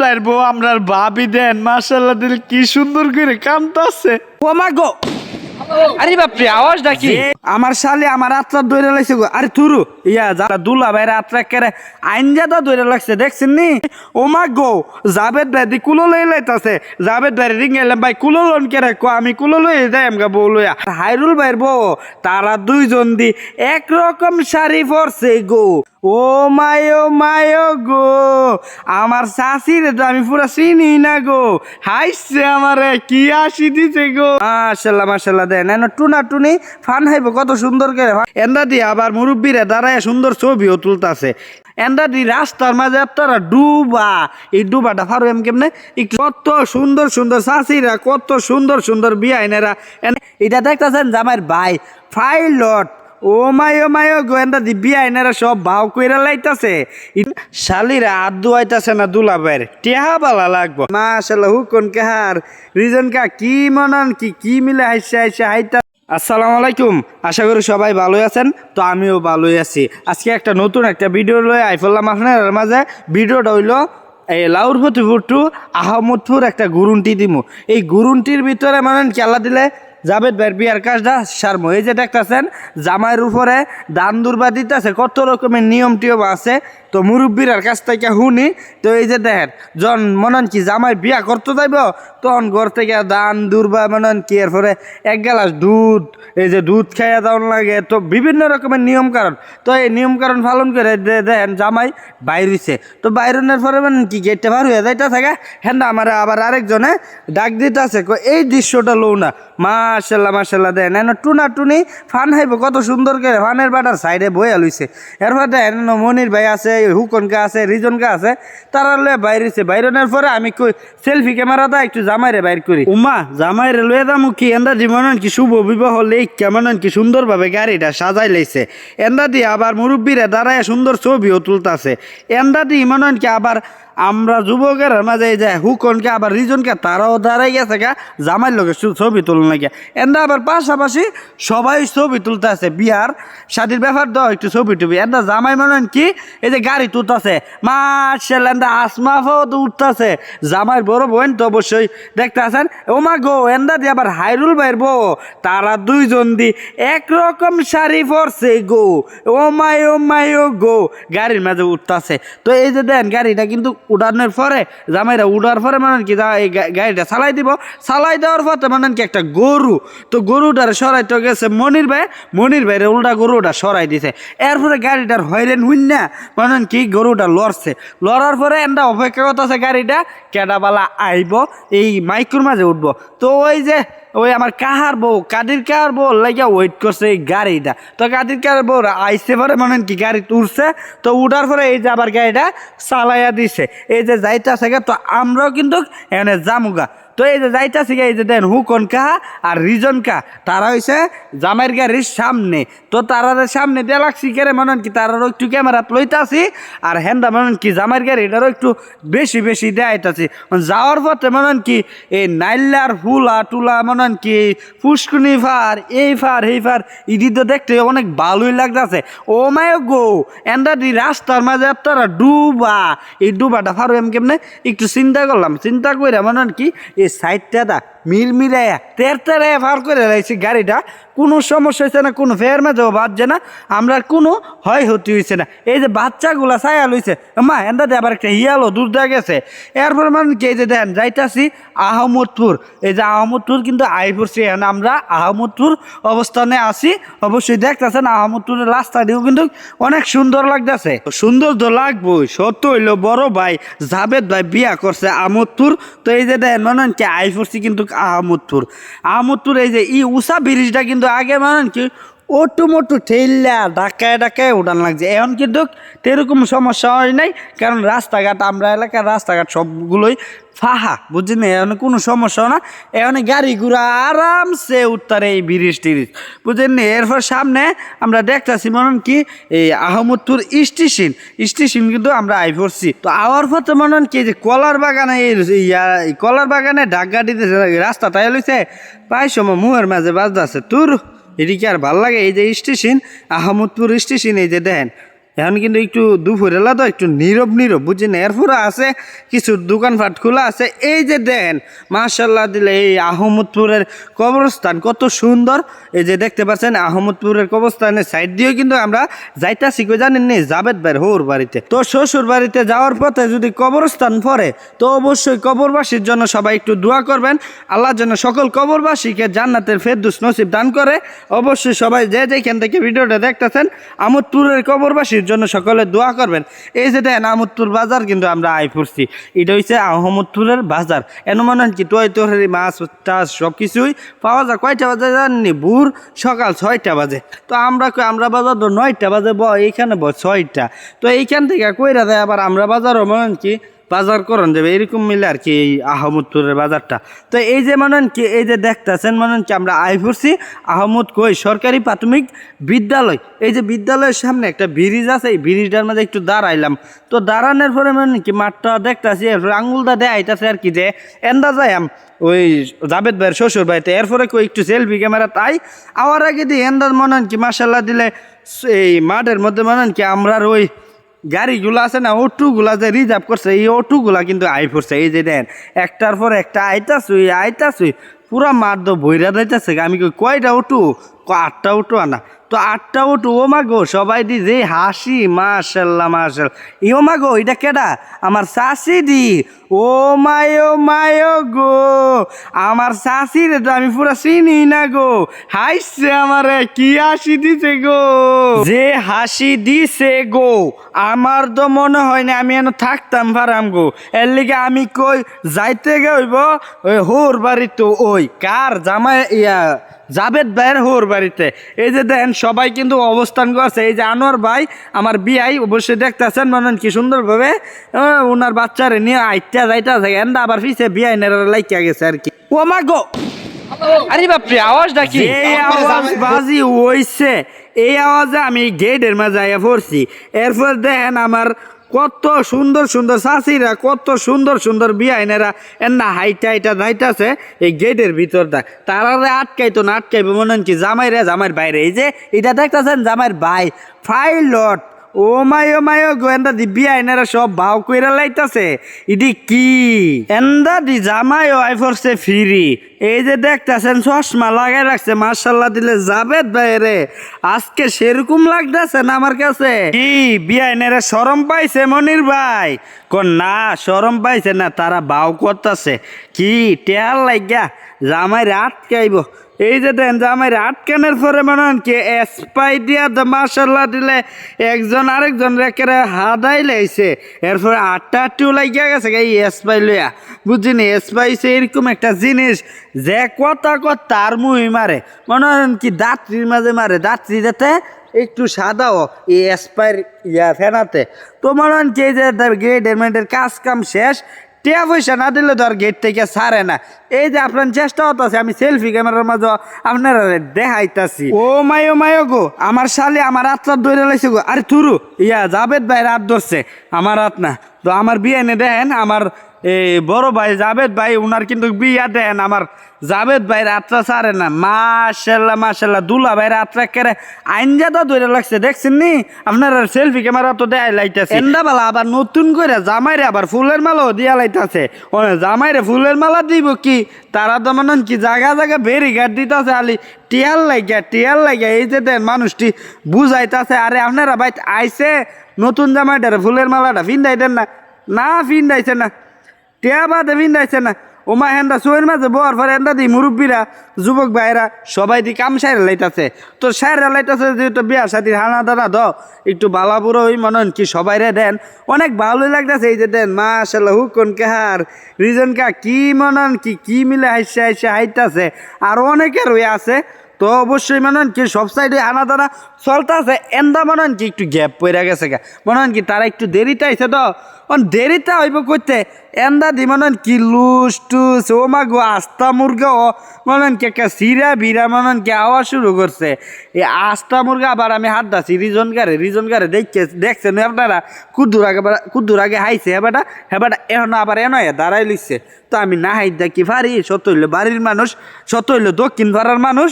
জাবেদ বউ ভাবি দেন মাশাল্লাহ দিল কি সুন্দর করে কামতাছে। ও মা গো আরে বাপরে, আওয়াজ ডাকি আমার শালি আমার আত্রা দৌড়ে লাগছে গো। আরে তুরু ইয়া যারা দুলা ভাইরা আত্রা কেরে? আইনজাদা দৌড়ে লাগছে, দেখছেন নি? ও মা গো, জাবেদ ভাই দি কুলো লই লাইতাছে। জাবেদ ভাই রিং এলাম, ভাই কুলো লন কেরে? কো, আমি কুলো লই যাই আমগা বউ লইয়া হাইরুল ভাইয়ের বউ, তারা দুইজন দি একরকম শাড়ি পরছে গো। ও মায়ো মায়ো গো, আমার শাশিরে তো আমি পুরা চিনি না গো। হাইছে আমারে, কি আসি দিছে গো। মাশাল্লাহ মাশাল্লাহ এন টুনা টুনি ফান হাইব কত সুন্দর করে এন্দা দিয়ে আবার মুরব্বীরা দাঁড়ায় সুন্দর ছবিও তুলতাছে। এন্দা দি রাস্তার মাঝে আপনারা ডুবা এই ডুবাটা ফারু এম কেমনে কত সুন্দর সুন্দর চাষিরা কত সুন্দর সুন্দর বিয়া এনেরা এটা দেখতেছেন জামাইয়ের ভাই ফাইলট ও মাই ও মাই ও গোয়েন্দা দিব্যি আইনারা সব ভাও কইরা লাইতাছে। শালিরা আদু আইতাছে না দুলাবের টেহা বালা লাগবো। মাশাল্লাহ হুকন কাহার রিজন কা, কি মনন, কি কি মিলে হাইসে হাইসে, হাইতা আসসালামু আলাইকুম। আশা করি সবাই ভালোই আছেন। তো আমিও ভালোই আছি। আজকে একটা নতুন একটা ভিডিও লয়ে আইফুল্লাহ আপনার মাঝে। ভিডিওটা হইল এই লাউরপতিপুর টু আহমদপুর একটা গুরুন্টি দিমু। এই গুরুন্টির ভিতরে মানে খেলা দিলে জাবেদ ভাইয়ের বিয়ার কাজটা সারমো। এই যে দেখতেছেন, জামাইয়ের উপরে দান দুর্বা দিতেছে, কত রকমের নিয়ম টিয়ম আছে। তো মুরব্বীর কাছ থেকে শুনি, তো এই যে দেখেন জন মনন কি জামাই বিয়া করতে যাইব, তখন ঘর থেকে দান দুর্বা মনন কি, এরপরে এক গ্লাস দুধ, এই যে দুধ খাইয়া দেওয়ান লাগে। তো বিভিন্ন রকমের নিয়ম কারণ তো এই নিয়ম কারণ পালন করে দেখেন জামাই বাইরেছে। তো বাইরনের পরে মানে কি, গেটটা বার হয়ে যাইটা থাকে হ্যাঁ আমার আবার আরেকজনে ডাক দিতেছে এই দৃশ্যটা লও না। মাশাল্লাহ মাশাল্লাহ দেন, এন টুনা টুনি ফান হাইব, কত সুন্দর করে ফানের বাটার সাইডে বইয়া লইছে। এরপর এন মনির ভাই আছে হুকনকা আছে, রিজনকা আছে। তারা লয়ে বাইরেছে বাইরনের পরে আমি সেলফি ক্যামেরাটা একটু জামাইরে বাইর করি। উমা জামাইরে লয়ে দামু কি? এন্দা জীবনন কি শুভ বিবাহ লেখ কেমন কি সুন্দরভাবে গাড়িটা সাজাই লাইছে। এন্দা দিয়ে আবার মুরব্বীরা দাঁড়ায় সুন্দর ছবিও তুলতাছে। এন্দা দিয়ে মনে কি আবার আমরা যুবকের মাঝে এই যে হুকনকে, আবার রিজনকে, তারাও দাঁড়াই গেছে গা, জামাইয়ের লোকের ছবি তুলন লাগে এন্দা আবার পাশাপাশি সবাই ছবি তুলতে আছে বিয়ার শাদির ব্যাপার দাও, একটু ছবি টুবি। এন্দা জামাই মনে কি, এই যে গাড়ি তুলতেছে মার্শাল এন্দা আসমাফাও তো উঠতেছে। জামাইয়ের বড় বোন তো অবশ্যই দেখতে আছেন ও মা গো, এন্দা দিয়ে আবার হাইরুল ভাইয়ের বউ, তারা দুইজন দি একরকম শাড়ি পরছে গো। ও মাই ও মাই, ও গো, গাড়ির মাঝে উঠতেছে। তো এই যে দেন, গাড়িটা কিন্তু উড়ানোর পরে, জামাইরা উড়ার পরে মানে কি এই গাড়িটা চালাই দিব। চালাই দেওয়ার পরে মানে কি একটা গরু। তো গরুটার সরাইতে গেছে মনির ভাই। মনির ভাইরে উল্টা গরুটা সরাই দিছে। এরপরে গাড়িটার হইলেন হুইন না মানে কি গরুটা লড়ছে। লড়ার পরে এন্ডা অপেক্ষা করতেছে গাড়িটা, কেডাবালা আইব, এই মাইকুর মাঝে উঠবো। তো ওই যে, ওই আমার কাহার বউ, কাদির কাহার বউ লাগিয়া ওয়েট করছে এই গাড়িটা। তো কাদির কাহার বউ আইসে পরে মনে কি গাড়ি উঠছে তো উঠার পরে এই যে আবার গাড়িটা চালাইয়া দিছে। এই যে যাইতে আছে তো আমরাও কিন্তু এনে জামুগা তো এই যে যাইতাছে এই যে দেন, হুকন কাহা আর রিজন কা, তারা হইছে জামাইয়ের গাড়ির সামনে। তো তারা সামনে দিয়ে লাগছি কেরে মনে কি তারারও একটু ক্যামেরা লইতাছি, আর হেন্দা মনে কি জামাইয়ের গাড়ি এটারও একটু বেশি বেশি দেয়াইতাছি যাওয়ার পথে মনে কি এই নাইলার ফুলা টুলা মনে কি পুষ্কুনি ফার, এই ফার এই ফার ইডি তো দেখতে অনেক ভালোই লাগতেছে। ও মায় গো এন্ডা দি রাস্তার মাঝে আপনারা ডুবা, এই ডুবাটা ফারু এম কেমনে? একটু চিন্তা করলাম, চিন্তা করে মনে কি এই সাইডটা দা মিল মিলাইয়া তের তেরাইয়া ফার করে রাখছি গাড়িটা। কোনো সমস্যা হয়েছে না, কোনো ফেয়ার মাঝেও বাজছে না, আমরা কোনো হয় হতে হয়েছে না। এই যে বাচ্চাগুলা ছায়া লইছে, মা এন্দাতে আবার একটা হিয়ালো দূর দিয়ে গেছে। এরপর মানে কি যে দেন, যাইতাছি আহমদপুর। এই যে আহমদপুর কিন্তু আই পড়ছি এখন আমরা আহমদপুর অবস্থানে আছি। অবশ্যই দেখতেছেন, আহমদপুরের রাস্তাটিও কিন্তু অনেক সুন্দর লাগতেছে। সুন্দর তো লাগবই, সত্য হইল বড় ভাই জাবেদ ভাই বিয়া করছে আহমদপুর। তো এই যে দেন, মনে আই পড়ছি কিন্তু আহমদপুর। আহমদপুর এই যে ই উষা ব্রিজটা কিন্তু আগে মানেন কি ওটু মোটু ঠেললা ডাকায় ডাকায় উড়ান লাগছে। এখন কিন্তু এরকম সমস্যা হয় নাই, কারণ রাস্তাঘাট, আমরা এলাকার রাস্তাঘাট সবগুলোই ফাহা, বুঝছেন এখন কোনো সমস্যা না। এখন গাড়ি ঘোড়া আরামসে উঠতারে এই ব্রিজ টিরিজ বুঝলেন নি? এরপর সামনে আমরা দেখতেছি, মনে কি, এই আহমদপুর স্টেশন। স্টেশন কিন্তু আমরা আই পড়ছি। তো আওয়ার পথে মনে কি যে কলার বাগানে এই কলার বাগানে ডাক গাড়ি রাস্তা তাই লইছে প্রায় সময় মুহের মাঝে বাজতে আছে তোর এদিকে আর ভালো লাগে? এই যে স্টেশন আহমদপুর স্টেশন এই যে দেখেন এখন কিন্তু একটু দুপুর দুপুরেলা তো একটু নীরব নীরব বুঝি বুঝছেন এরপরে আছে কিছু দোকানপাট খোলা আছে। এই যে দেন মাশাল্লাহ দিলে এই আহমদপুরের কবরস্থান কত সুন্দর। এই যে দেখতে পাচ্ছেন, আহমদপুরের কবরস্থানের সাইড দিয়েও কিন্তু আমরা যাইতাছি কই জানেন নি? জাবেদ ভাইয়ের হোর বাড়িতে। তো শ্বশুর বাড়িতে যাওয়ার পথে যদি কবরস্থান পড়ে, তো অবশ্যই কবরবাসীর জন্য সবাই একটু দোয়া করবেন। আল্লাহর জন্য সকল কবরবাসীকে জান্নাতের ফেরদুস নসিব দান করে। অবশ্যই সবাই যে যেখান থেকে ভিডিওটা দেখতেছেন আমোদপুরের কবরবাসীর জন্য সকলে দোয়া করবেন। এই যে দেখেন বাজার কিন্তু আমরা আয় পড়ছি এটা হচ্ছে আহমদপুরের বাজার। এন মনে হয় টয় তরকারি মাছ টাছ সব কিছুই পাওয়া যায়। কয়টা বাজে জাননি? ভোর সকাল ছয়টা বাজে। তো আমরা আমরা বাজার তো নয়টা বাজে, ব এইখানে ব ছয়টা। তো এইখান থেকে কইরা দেয় আবার আমরা বাজারও মনে কি বাজার করন যাবে এরকম মিলে আর কি এই আহমদপুরের বাজারটা। তো এই যে মনে হয় কি, এই যে দেখতেছেন মনে হয় কি, আমরা আই পড়ছি আহমদ কই? সরকারি প্রাথমিক বিদ্যালয়। এই যে বিদ্যালয়ের সামনে একটা ব্রিজ আছে, এই ব্রিজটার মধ্যে একটু দাঁড়াইলাম। তো দাঁড়ানোর পরে মনে কি, মাঠটা দেখতেছি, এরপরে আঙুলটা দেয় আইতাছে আর কি যে, এন্দা যাইম ওই জাবেদ ভাইয়ের শ্বশুর বাড়িতে। এরপরে কই, একটু সেলফি ক্যামেরা তাই আওয়ার আগে দিয়ে এন্দার মনে কি মাসাল্লাহ দিলে এই মাঠের মধ্যে মনে কি, আমরার ওই গাড়িগুলো আছে না, অটোগুলা যে রিজার্ভ করছে, এই অটোগুলা কিন্তু আই পড়ছে এই যে দেন, একটার পর একটা আইতাছুই আইতাছুই পুরা মাঠ তো বইরা যাইতেছে আমি কই, কয়টা উঠু? আটটা অটো আনা। তো আটটা অটো ও মা গো, সবাই দি যে হাসি, মাশাল্লাহ মাশাল ই ও মা গো, এটা কেডা? আমার শাশি দি। ও মায়ো মায়ো গো। আমার শাশি রে তো আমি পুরা চিনি না গো। হাসছে আমারে, কি হাসি দিছে গো? যে হাসি দিছে গো, আমার তো মনে হয় না আমি এন থাকতাম পারাম গো। এর লিগে আমি কই, যাইতে গইব ওই হোর বাড়ি তো ওই। কার জামাই ইয়া জাবেদ ভাইয়ের হোর বাড়িতে? এই যে দেন সবাই কিন্তু অবস্থান করছে। এই যে আনোয়ার ভাই আমার বিয়াই অবশ্যই দেখতেছেন মনে হয় কি সুন্দরভাবে ওনার বাচ্চারে নিয়ে আইটা যাইটা যায়। এন্দা আবার পিছে বিয়াই নেড়া লাইকা গেছে আর কি। ও মা গো! আরে বাপরে আওয়াজটা কি এই আওয়াজ বাজি হইছে এই আওয়াজে আমি গেটের মাঝে আইয়া পড়ছি। এরপর দেখেন আমার কত সুন্দর সুন্দর চাষিরা কত সুন্দর সুন্দর বিয়াইনেরা এর না হাইটা হাইটা যাইতাছে এই গেটের ভিতরটা তারা আটকাইতো না, আটকাইবে মনে হচ্ছে কি জামাই রে জামাইয়ের বাইরে। এই যে, এটা দেখতেছেন জামাইয়ের ভাই, ফাইলট। ও মাই ও মাই, ও গো, এন্দা দি বিয়া এনারা সব ভাও কইরা লাইতাছে। ইডি কি? এন্দা দি জামাই ও আই ফরছে ফিরি। এই যে দেখতাছেন, চশমা লাগাই রাখছে মার্শাল্লাহ দিলে যাবে বাইরে আজকে সেরকম লাগতেছে না আমার কাছে? কি বিয়া এনারা শরম পাইছে মনির ভাই? কোন না, শরম পাইছে না, তারা ভাও করতেছে। কি টেয়ার লাগিয়া জামাই রাত আটকাইব। এই যে দেন জামাইরে আটকানের পরে মনে হন কি, এসপাই দিয়া তো মার্শাল্লাহ দিলে একজন আরেকজন রেখে হাদাই লাইছে। এরপরে আটটা আটটিও লাগিয়া গেছে এই এসপাই লইয়া। বুঝিনি, এসপাই সে এরকম একটা জিনিস যে কথা কথা তার মুহি মারে। মনে হন কি, দাঁত্রির মাঝে মারে, দাঁত্রি যাতে একটু সাদাও এই এসপাইর ইয়া ফেনাতে। তো মনে হন যে গ্রেডের মেডের কাজ কাম শেষ টিয়া পয়সা না দিলে তো আর গেট থেকে ছাড়ে না। এই যে আপনার চেষ্টা হতাছে আমি সেলফি ক্যামেরার মাঝে আপনারা দেখাইতাছি। ও মায়ো মায়ো গো, আমার শালি আমার আত্মার ধরে লাইছে গো। আরে থুরু, ইয়া জাবেদ ভাই রাত ধরছে। আমার রাত না। তো আমার বিয়ে এনে দেখেন, আমার এই বড় ভাই জাবেদ ভাই, উনার কিন্তু বিয়া দেন। আমার জাবেদ ভাই রাত্রা ছাড়ে না। মাশাল্লাহ মাশাল্লাহ, দুলা ভাই রাত্রা কেড়ে আইনজা তো ধরে লাগছে, দেখছেন নি? আপনার সেলফি ক্যামেরা তো দেয় লাইতেছে। এন্দা বেলা আবার নতুন করে জামাইরে আবার ফুলের মালাও দিয়া লাইতাছে। ও জামাইরে ফুলের মালা দিব কি? তারা তো মনে কি জায়গা জায়গা বেরি গাট দিতেছে আলি টিয়াল লাগিয়া টিয়াল লাগিয়া এই যে দেন মানুষটি বুঝাইতাছে, আরে আপনারা ভাই আইছে, নতুন জামাইটারে ফুলের মালাটা ফিন্দাই দেন না। না ফিন্দাইছে না। টিয়া বাদে ফিন্দাইছে না। ওমা হেন্দা সোয়ের মাঝে বর পরে হেন্দা দি মুরব্বীরা, যুবক ভাইরা সবাই দি কাম সাইরা লাইতাছে। তো সাইরা লাইতাছে যেহেতু বিয়া সাথী হানা দানা দ, একটু বালাপুরো ওই মনন কি সবাই রে দেন। অনেক ভালোই লাগতেছে, এই যে দেন মাশাল্লাহ হুকন কাহার রিজন কা, কি মনন কি কি মিলে হাইসে হাইসে হাইতাছে। আর অনেকের ওই আছে, তো অবশ্যই মনে হন কি, সব সাইডে আনা দানা চলতেছে। এন্দা মনে হন কি, একটু গ্যাপ পড়ে গেছে গা। মনে হন কি, তারা একটু দেরিতে আইছে তো দেরিতে হইব করতে এন্দা দি মনে হন কি লুস টুস, ও মা গো, আস্তা মুরগা, ও মনে হন কি একটা সিরা বিরা মনে কে কি আওয়াজ শুরু করছে। এই আস্তা মুরগা আবার আমি হাত দাসি রিজন গারে রিজন গারে দেখছে, দেখছেন আপনারা? কুদ্দুর আগে কুদ্দুর আগে হাইছে হেবাটা হেবাটা এখন আবার এন দাঁড়াই লিখছে তো আমি না হাইত দেখি পারি সত হইল বাড়ির মানুষ, সত হইল দক্ষিণ পাড়ার মানুষ।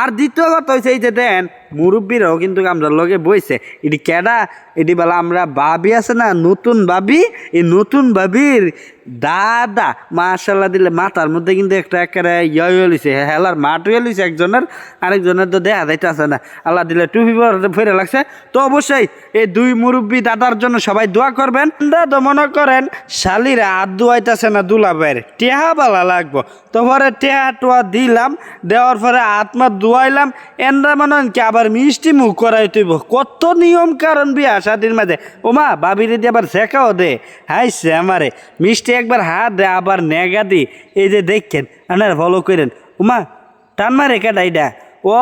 আর দ্বিতীয় কথা হয়েছে এই যে দেন মুরব্বীরাও কিন্তু আমরা লগে বইছে। এটি কেডা? এটি বলা, আমরা বাবি আছে না, নতুন বাবি এই নতুন বাবির দাদা। মাশাল্লাহ দিলে মাথার মধ্যে কিন্তু একটা একেবারে ইয়ে লিছে হেলার মাঠ হয়ে লিছে একজনের। আরেকজনের তো দেখা যাইতেছে না। আল্লাহ দিলে টুপি ফেরে লাগছে। তো অবশ্যই এই দুই মুরব্বী দাদার জন্য সবাই দোয়া করবেন। তো মনে করেন শালিরা হাত ধোয়াইতেছে না দুলাবের টেহা বালা লাগবো। তো পরে টেহা টোয়া দিলাম। দেওয়ার পরে আত্মা ধোয়াইলাম। এনরা মনে হয় কি আবার মিষ্টি মুখ করাই তুইব। কত নিয়ম কারণ বিয়া শাদির মাঝে? ওমা, বাবিরে দিয়ে আবার শেখাও দে। হাইছে আমারে। মিষ্টি একবার হাত দে, আবার নেগা দি। এই যে দেখছেন আপনারা ফলো করেন। ওমা, টান মারে এইটা ও,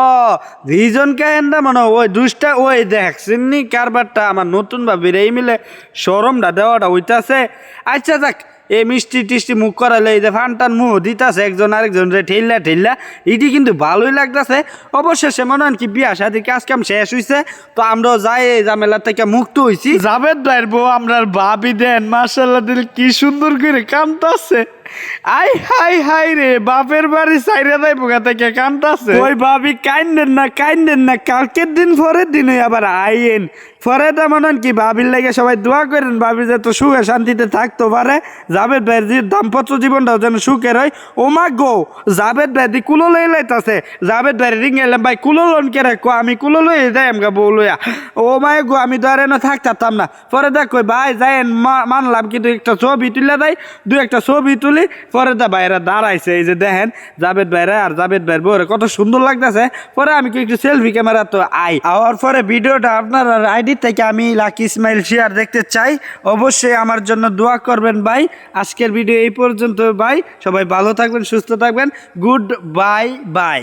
রিজন কাহেন্দা মনে ওই দুষ্টা, ওই দেখছেন নি কারবারটা আমার নতুন ভাবির এই মিলে সরমটা দেওয়াটা ওইটাছে আচ্ছা যাক এই মিষ্টি টিষ্টি মুখ করালে এই যে ফান টান মুহ দিতাছে একজন আরেকজন রে ঠেললা ঠেললা এটি কিন্তু ভালোই লাগতেছে। অবশেষে মনে হয় কি বিয়া শাদির কাজ কাম শেষ হইছে তো আমরাও যাই এই ঝামেলা থেকে মুক্ত হইছি। জাভেদ ভাইয়ের বউ আমরা ভাবি দেন মার্শাল্লাহ দিল কি সুন্দর করে কামতাছে। আই হাই হাই রে বাপের বাড়ি সাইরে দেয় পোকা থেকে কামতাছে। ওই ভাবি কাইন্দেন না কাইন্দেন না কালকের দিন পরের দিন আবার আইয়েন। পরে তো মনে কি, ভাবির লাগে সবাই দোয়া করেন, ভাবি যে তো সুখে শান্তিতে থাকতে পারে। জাবেদ ভাইয়ের দাম্পত্য জীবনটাও যেন সুখের হয়। ও মা গো, জাবেদ ভাই কুলো লই লাইতাছে। জাবেদ ভাই রিং এলাম, ভাই, কুলো লোন কে রাখো আমি কুলো লই যাই আমগা বউ লইয়া ও মাই গো, আমি তো না থাকতাম না। পরে দেখ কই, ভাই, যাই মানলাম কিন্তু একটা ছবি তুলে দেয় দু একটা ছবি তুলি পরে দা ভাইরা দাঁড়াইছে। এই যে দেখেন, জাবেদ ভাইরা আর জাবেদ ভাইয়ের বউরে কত সুন্দর লাগতেছে। পরে আমি কি একটু সেলফি ক্যামেরা তো আই। আওয়ার পরে ভিডিওটা আপনার আইডি থেকে আমি লাকি ইসমাইল শেয়ার দেখতে চাই। অবশ্যই আমার জন্য দোয়া করবেন ভাই। আজকের ভিডিও এই পর্যন্ত ভাই। সবাই ভালো থাকবেন, সুস্থ থাকবেন। Good bye bye.